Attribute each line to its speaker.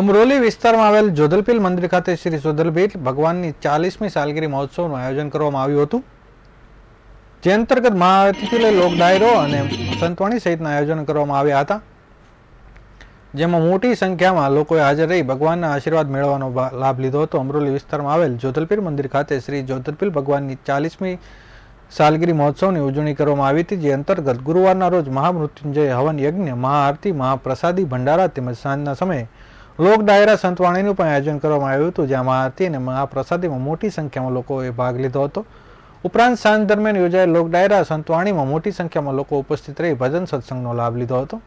Speaker 1: અમરોલી વિસ્તારમાં આવેલ જોધલપીલ મંદિર ખાતે શ્રી જોધલપીલ ભગવાનની ચાલીસમી સાલગીરી મહોત્સવનું આયોજન કરવામાં આવ્યું હતું. જે અંતર્ગત મહાઆરતીથી લઈ લોક ડાયરો અને સંતવાણી સહિતના આયોજન કરવામાં આવ્યા હતા. જેમાં મોટી સંખ્યામાં લોકોએ હાજર રહી ભગવાનના આશીર્વાદ મેળવવાનો લાભ લીધો હતો. અમરોલી વિસ્તારમાં આવેલ જોધલપીર મંદિર ખાતે શ્રી જોધલપીર ભગવાનની ચાલીસમી સાલગીરી મહોત્સવની ઉજવણી કરવામાં આવી હતી, જે અંતર્ગત ગુરુવારના રોજ મહામૃત્યુંજય હવન યજ્ઞ, મહાઆરતી, મહાપ્રસાદી, ભંડારા તેમજ સાંજના સમયે લોક ડાયરા સંતવાણીનું પણ આયોજન કરવામાં આવ્યું હતું જેમાં આરતી અને મહાપ્રસાદીમાં મોટી સંખ્યામાં લોકોએ ભાગ લીધો હતો. ઉપરાંત સાંજ દરમિયાન યોજાયેલ લોક ડાયરા સંતવાણીમાં મોટી સંખ્યામાં લોકો ઉપસ્થિત રહી ભજન સત્સંગનો લાભ લીધો હતો.